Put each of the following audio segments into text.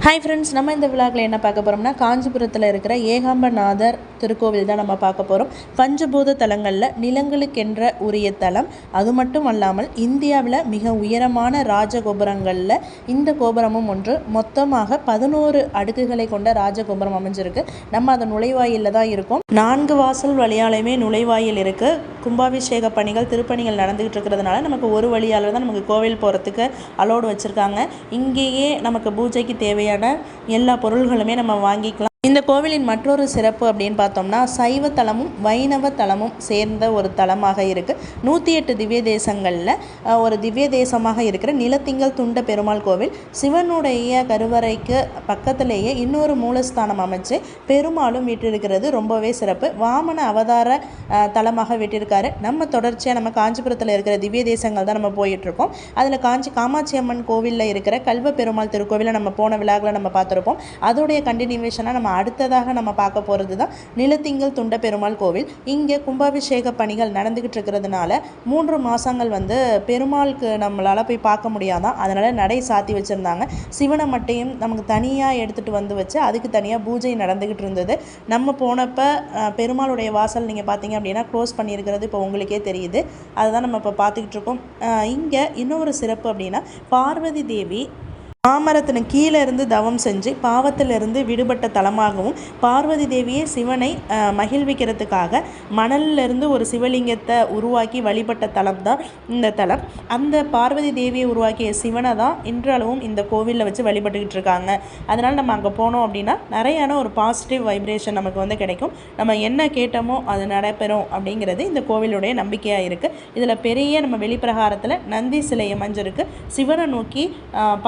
Hi friends நம்ம இந்த விழாக்கில் என்ன பார்க்க போகிறோம்னா காஞ்சிபுரத்தில் இருக்கிற ஏகாம்பநாதர் திருக்கோவில் தான் நம்ம பார்க்க போகிறோம் பஞ்சபூத தலங்களில் நிலங்களுக்கென்ற உரிய தலம். அது மட்டும் அல்லாமல் இந்தியாவில் மிக உயரமான ராஜகோபுரங்களில் இந்த கோபுரமும் ஒன்று. மொத்தமாக பதினோரு அடுக்குகளை கொண்ட ராஜகோபுரம் அமைஞ்சிருக்கு. நம்ம அதை நுழைவாயிலில் தான் இருக்கோம். நான்கு வாசல் வழியாலையுமே நுழைவாயில் இருக்குது கும்பாபிஷேக பணிகள் திருப்பணிகள் நடந்துகிட்டு இருக்கிறதுனால நமக்கு ஒரு வழியால் தான் நமக்கு கோவில் போகிறதுக்கு அலோடு வச்சுருக்காங்க. இங்கேயே நமக்கு பூஜைக்கு தேவையான எல்லா பொருள்களுமே நம்ம வாங்கிக்கலாம். இந்த கோவிலின் மற்றொரு சிறப்பு அப்படின்னு பார்த்தோம்னா சைவ தலமும் வைணவ தலமும் சேர்ந்த ஒரு தலமாக இருக்குது நூற்றி எட்டு திவ்ய தேசங்களில் ஒரு திவ்ய தேசமாக இருக்கிற நிலத்திங்கள் துண்ட பெருமாள் கோவில். சிவனுடைய கருவறைக்கு பக்கத்திலேயே இன்னொரு மூலஸ்தானம் அமைச்சு பெருமாளும் விட்டிருக்கிறது ரொம்பவே சிறப்பு. வாமன அவதார தலமாக விட்டிருக்காரு நம்ம தொடர்ச்சியாக நம்ம காஞ்சிபுரத்தில் இருக்கிற திவ்ய தேசங்கள் தான் நம்ம போயிட்டுருக்கோம். அதில் காஞ்சி காமாட்சி அம்மன் கோவிலில் இருக்கிற கல்வ பெருமாள் திருக்கோவிலை நம்ம போன விழாவில் நம்ம பார்த்துருப்போம். அதோடைய கண்டினியூவேஷனாக நம்ம அடுத்ததாக நம்ம பார்க்க போகிறது தான் நிலத்திங்கள் துண்ட பெருமாள் கோவில். இங்கே கும்பாபிஷேக பணிகள் நடந்துக்கிட்டு இருக்கிறதுனால மூன்று மாதங்கள் வந்து பெருமாளுக்கு நம்மளால் போய் பார்க்க முடியாதான் அதனால் நடை சாத்தி வச்சுருந்தாங்க. சிவனை மட்டையும் நமக்கு தனியாக எடுத்துகிட்டு வந்து வச்சு அதுக்கு தனியாக பூஜை நடந்துக்கிட்டு இருந்தது. நம்ம போனப்போ பெருமாளுடைய வாசல் நீங்கள் பார்த்தீங்க அப்படின்னா க்ளோஸ் பண்ணியிருக்கிறது இப்போ உங்களுக்கே தெரியுது. அதுதான் நம்ம இப்போ பார்த்துக்கிட்டு இருக்கோம். இங்கே இன்னொரு சிறப்பு அப்படின்னா பார்வதி தேவி மாமரத்தின் கீழே இருந்து தவம் செஞ்சு பாவத்திலிருந்து விடுபட்ட தலமாகவும் பார்வதி தேவியே சிவனை மகிழ்விக்கிறதுக்காக மணல்ல இருந்து ஒரு சிவலிங்கத்தை உருவாக்கி வழிபட்ட தலம் தான் இந்த தலம். அந்த பார்வதி தேவியை உருவாக்கிய சிவனை தான் இன்றளவும் இந்த கோவிலில் வச்சு வழிபட்டுக்கிட்டு இருக்காங்க. அதனால் நம்ம அங்கே போனோம் அப்படின்னா நிறையான ஒரு பாசிட்டிவ் வைப்ரேஷன் நமக்கு வந்து கிடைக்கும். நம்ம என்ன கேட்டோமோ அது நடைபெறும் அப்படிங்கிறது இந்த கோவிலுடைய நம்பிக்கையாக இருக்குது இதில் பெரிய நம்ம வெளிப்பிரகாரத்தில் நந்தி சிலை அமைஞ்சிருக்கு சிவனை நோக்கி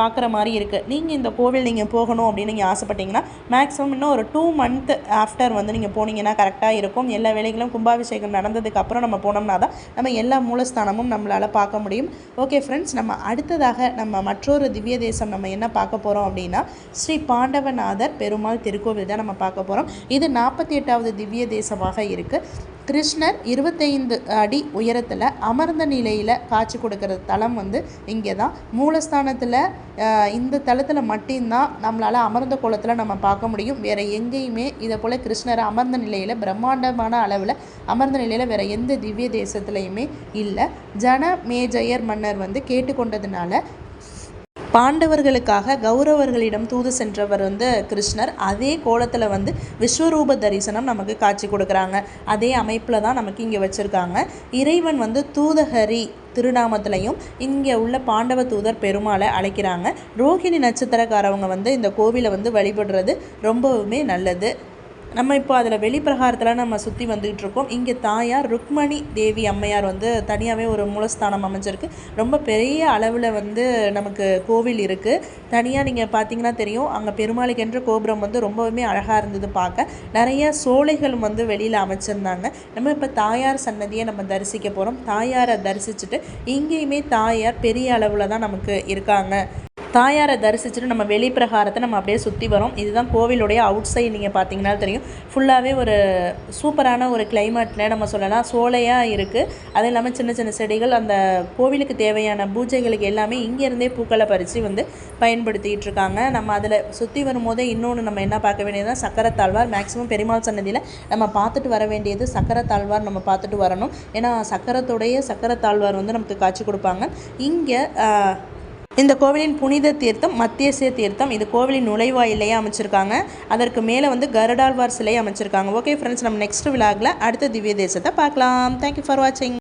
பார்க்குற மாதிரி மாதிரி இருக்குது நீங்கள் இந்த கோவில் நீங்கள் போகணும் அப்படின்னு நீங்கள் ஆசைப்பட்டீங்கன்னா மேக்ஸிமம் இன்னும் ஒரு டூ மந்த் ஆஃப்டர் வந்து நீங்கள் போனீங்கன்னா கரெக்டாக இருக்கும். எல்லா வேலைகளும் கும்பாபிஷேகம் நடந்ததுக்கு அப்புறம் நம்ம போனோம்னா தான் நம்ம எல்லா மூலஸ்தானமும் நம்மளால் பார்க்க முடியும். ஓகே ஃப்ரெண்ட்ஸ் நம்ம அடுத்ததாக நம்ம மற்றொரு திவ்ய தேசம் நம்ம என்ன பார்க்க போகிறோம் அப்படின்னா ஸ்ரீ பாண்டவநாதர் பெருமாள் திருக்கோவில் தான் நம்ம பார்க்க போகிறோம் இது நாற்பத்தி எட்டாவது திவ்ய தேசமாக இருக்குது கிருஷ்ணர் இருபத்தைந்து அடி உயரத்தில் அமர்ந்த நிலையில் காட்சி கொடுக்குற தலம் வந்து இங்கே தான் மூலஸ்தானத்தில் இந்த தலத்தில் மட்டும்தான் நம்மளால் அமர்ந்த கோலத்தில் நம்ம பார்க்க முடியும். வேறு எங்கேயுமே இதை போல் கிருஷ்ணரை அமர்ந்த நிலையில் பிரம்மாண்டமான அளவில் அமர்ந்த நிலையில் வேறு எந்த திவ்ய தேசத்துலையுமே இல்லை. ஜன மேஜயர் மன்னர் வந்து கேட்டுக்கொண்டதுனால பாண்டவர்களுக்காக கௌரவர்களிடம் தூது சென்றவர் வந்து கிருஷ்ணர். அதே கோலத்தில் வந்து விஸ்வரூப தரிசனம் நமக்கு காட்சி கொடுக்குறாங்க. அதே அமைப்பில் தான் நமக்கு இங்கே வச்சுருக்காங்க. இறைவன் வந்து தூதஹரி திருநாமத்திலையும் இங்கே உள்ள பாண்டவ தூதர் பெருமாளை அழைக்கிறாங்க. ரோஹிணி நட்சத்திரக்காரவங்க வந்து இந்த கோவிலை வந்து வழிபடுறது ரொம்பவுமே நல்லது. நம்ம இப்போ அதில் வெளிப்பிரகாரத்தில் நம்ம சுற்றி வந்துக்கிட்டு இருக்கோம் இங்கே தாயார் ருக்மணி தேவி அம்மையார் வந்து தனியாகவே ஒரு மூலஸ்தானம் அமைஞ்சிருக்கு. ரொம்ப பெரிய அளவில் வந்து நமக்கு கோவில் இருக்குது தனியாக நீங்கள் பார்த்தீங்கன்னா தெரியும். அங்கே பெருமாளுக்கென்ற கோபுரம் வந்து ரொம்பவுமே அழகாக இருந்தது பார்க்க நிறைய சோலைகளும் வந்து வெளியில் அமைச்சிருந்தாங்க. நம்ம இப்போ தாயார் சன்னதியை நம்ம தரிசிக்க போகிறோம் தாயாரை தரிசிச்சுட்டு இங்கேயுமே தாயார் பெரிய அளவில் தான் நமக்கு இருக்காங்க. தாயாரை தரிசிச்சுட்டு நம்ம வெளிப்பிரகாரத்தை நம்ம அப்படியே சுற்றி வரோம். இதுதான் கோவிலுடைய அவுட் சைடு நீங்கள் பார்த்தீங்கன்னா தெரியும் ஃபுல்லாகவே ஒரு சூப்பரான ஒரு கிளைமேட்டில் நம்ம சொல்லலாம் சோலையாக இருக்குது அது இல்லாமல் சின்ன சின்ன செடிகள் அந்த கோவிலுக்கு தேவையான பூஜைகளுக்கு எல்லாமே இங்கேருந்தே பூக்களை பறித்து வந்து பயன்படுத்திகிட்டு இருக்காங்க. நம்ம அதில் சுற்றி வரும்போதே இன்னொன்று நம்ம என்ன பார்க்க வேண்டியதுனா சக்கரத்தாழ்வார் மேக்ஸிமம் பெருமாள் சன்னதியில் நம்ம பார்த்துட்டு வர வேண்டியது சக்கரத்தாழ்வார் நம்ம பார்த்துட்டு வரணும். ஏன்னா சக்கரத்துடைய சக்கரத்தாழ்வார் வந்து நமக்கு காட்சி கொடுப்பாங்க. இங்கே இந்த கோவிலின் புனித தீர்த்தம் மத்தியசிய தீர்த்தம். இது கோவிலின் நுழைவாயிலையே அமைச்சிருக்காங்க. அதற்கு மேலே வந்து கருடாழ்வார் சிலை அமைச்சிருக்காங்க. ஓகே ஃப்ரெண்ட்ஸ் நம்ம நெக்ஸ்ட் விழாவில் அடுத்த திவ்ய தேசத்தை பார்க்கலாம். தேங்க்யூ ஃபார் வாட்சிங்